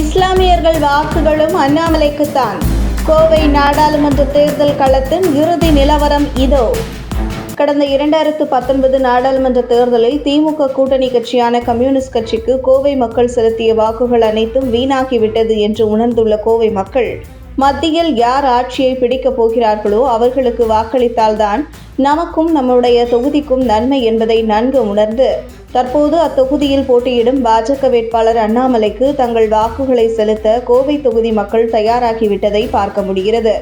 இஸ்லாமியர்கள் வாக்குகளும் அண்ணாமலைக்குத்தான். கோவை நாடாளுமன்ற தேர்தல் களத்தின் இறுதி நிலவரம் இதோ. கடந்த இரண்டாயிரத்து பத்தொன்பது நாடாளுமன்ற தேர்தலில் திமுக கூட்டணி கட்சியான கம்யூனிஸ்ட் கட்சிக்கு கோவை மக்கள் செலுத்திய வாக்குகள் அனைத்தும் வீணாகிவிட்டது என்று உணர்ந்துள்ள கோவை மக்கள் மத்தியில் யார் ஆட்சியை பிடிக்கப் போகிறார்களோ அவர்களுக்கு வாக்களித்தால்தான் நமக்கும் நம்முடைய தொகுதிக்கும் நன்மை என்பதை நன்கு உணர்ந்து தற்போது அத்தொகுதியில் போட்டியிடும் பாஜக வேட்பாளர் அண்ணாமலைக்கு தங்கள் வாக்குகளை செலுத்த கோவை தொகுதி மக்கள் தயாராகிவிட்டதை பார்க்க முடிகிறது.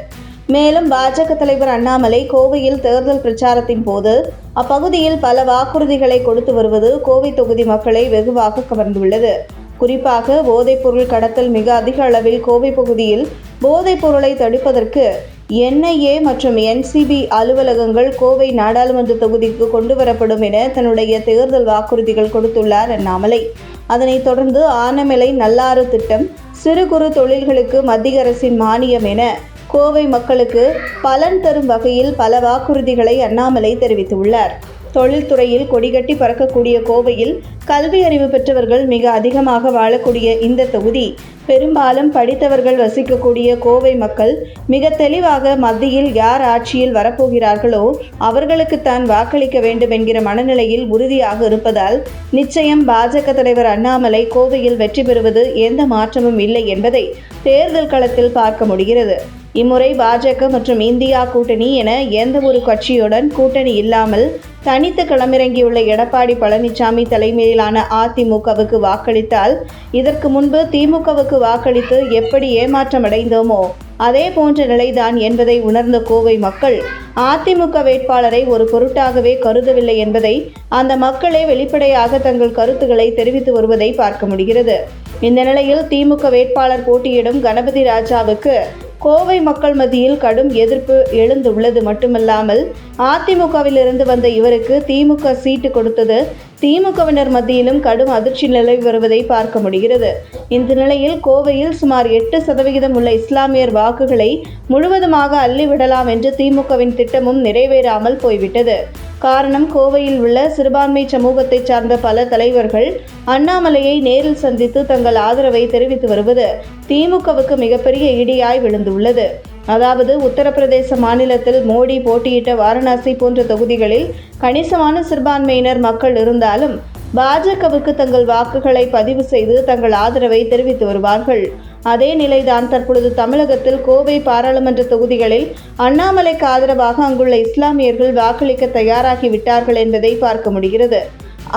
மேலும் பாஜக தலைவர் அண்ணாமலை கோவையில் தேர்தல் பிரச்சாரத்தின் போது அப்பகுதியில் பல வாக்குறுதிகளை கொடுத்து வருவது கோவை தொகுதி மக்களை வெகுவாக கவர்ந்துள்ளது. குறிப்பாக போதைப்பொருள் கடத்தல் மிக அதிக அளவில் கோவை பகுதியில் போதைப் பொருளை தடுப்பதற்கு என்ஐஏ மற்றும் என்சிபி அலுவலகங்கள் கோவை நாடாளுமன்ற தொகுதிக்கு கொண்டு வரப்படும் என தன்னுடைய தேர்தல் வாக்குறுதிகள் கொடுத்துள்ளார் அண்ணாமலை. அதனைத் தொடர்ந்து ஆனமலை நல்லாறு திட்டம் சிறு குறு தொழில்களுக்கு மத்திய அரசின் மானியம் என கோவை மக்களுக்கு பலன் தரும் வகையில் பல வாக்குறுதிகளை அண்ணாமலை தெரிவித்துள்ளார். தொழில்துறையில் கொடிகட்டி பறக்கக்கூடிய கோவையில் கல்வி அறிவு பெற்றவர்கள் மிக அதிகமாக வாழக்கூடிய இந்த தொகுதி. பெரும்பாலும் படித்தவர்கள் வசிக்கக்கூடிய கோவை மக்கள் மிக தெளிவாக மத்தியில் யார் ஆட்சியில் வரப்போகிறார்களோ அவர்களுக்குத்தான் வாக்களிக்க வேண்டும் என்கிற மனநிலையில் உறுதியாக இருப்பதால் நிச்சயம் பாஜக தலைவர் அண்ணாமலை கோவையில் வெற்றி பெறுவது எந்த மாற்றமும் இல்லை என்பதை தேர்தல் களத்தில் பார்க்க முடிகிறது. இம்முறை பாஜக மற்றும் இந்தியா கூட்டணி என எந்த ஒரு கட்சியுடன் கூட்டணி இல்லாமல் தனித்து களமிறங்கியுள்ள எடப்பாடி பழனிசாமி தலைமையிலான அதிமுகவுக்கு வாக்களித்தால் இதற்கு முன்பு திமுகவுக்கு வாக்களித்து எப்படி ஏமாற்றமடைந்தோமோ அதே போன்ற நிலைதான் என்பதை உணர்ந்த கோவை மக்கள் அதிமுக வேட்பாளரை ஒரு பொருட்டாகவே கருதவில்லை என்பதை அந்த மக்களே வெளிப்படையாக தங்கள் கருத்துக்களை தெரிவித்து வருவதை பார்க்க முடிகிறது. இந்த நிலையில் திமுக வேட்பாளர் போட்டியிடும் கணபதி ராஜாவுக்கு கோவை மக்கள் மத்தியில் கடும் எதிர்ப்பு எழுந்துள்ளது மட்டுமல்லாமல் அதிமுகவிலிருந்து வந்த இவருக்கு திமுக சீட்டு கொடுத்தது திமுகவினர் மத்தியிலும் கடும் அதிர்ச்சி நிலவி வருவதை பார்க்க முடிகிறது. இந்த நிலையில் கோவையில் சுமார் எட்டு சதவிகிதம் உள்ள இஸ்லாமியர் வாக்குகளை முழுவதுமாக அள்ளிவிடலாம் என்று திமுகவின் திட்டமும் நிறைவேறாமல் போய்விட்டது. காரணம் கோவையில் உள்ள சிறுபான்மை சமூகத்தை சார்ந்த பல தலைவர்கள் அண்ணாமலையை நேரில் சந்தித்து தங்கள் ஆதரவை தெரிவித்து வருவது திமுகவுக்கு மிகப்பெரிய இடியாய் விழுந்துள்ளது. அதாவது உத்தரப்பிரதேச மாநிலத்தில் மோடி போட்டியிட்ட வாரணாசி போன்ற தொகுதிகளில் கணிசமான சிறுபான்மையினர் மக்கள் இருந்தாலும் பாஜகவுக்கு தங்கள் வாக்குகளை பதிவு செய்து தங்கள் ஆதரவை தெரிவித்து வருவார்கள். அதே நிலைதான் தற்பொழுது தமிழகத்தில் கோவை பாராளுமன்ற தொகுதிகளில் அண்ணாமலைக்கு ஆதரவாக அங்குள்ள இஸ்லாமியர்கள் வாக்களிக்க தயாராகி விட்டார்கள் என்பதை பார்க்க முடிகிறது.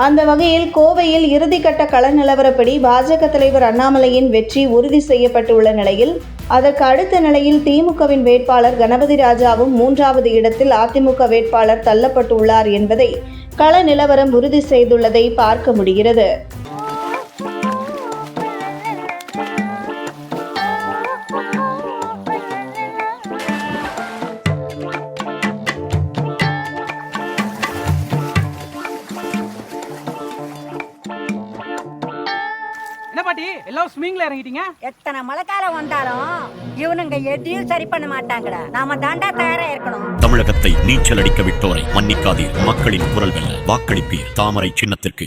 அந்த வகையில் கோவையில் இறுதிக்கட்ட கள நிலவரப்படி பாஜக தலைவர் அண்ணாமலையின் வெற்றி உறுதி செய்யப்பட்டுள்ள நிலையில் அதற்கு அடுத்த நிலையில் திமுகவின் வேட்பாளர் கணபதி ராஜாவும் மூன்றாவது இடத்தில் அதிமுக வேட்பாளர் தள்ளப்பட்டுள்ளார் என்பதை கள நிலவரம் உறுதி செய்துள்ளதை பார்க்க முடிகிறது. என்ன பாட்டி எல்லாம் ஸ்விமிங்ல இறங்கிட்டீங்க? எத்தனை மழைக்காலம் வந்தாலும் இவனுங்க எதையும் சரி பண்ண மாட்டாங்கடா. நாம தாண்டா தயாரா இருக்கணும். தமிழகத்தை நீச்சல் அடிக்க விட்டோரை மன்னிக்காதீர். மக்களின் குரல் வெல்ல வாக்களிப்பீர். தாமரை சின்னத்திற்கு.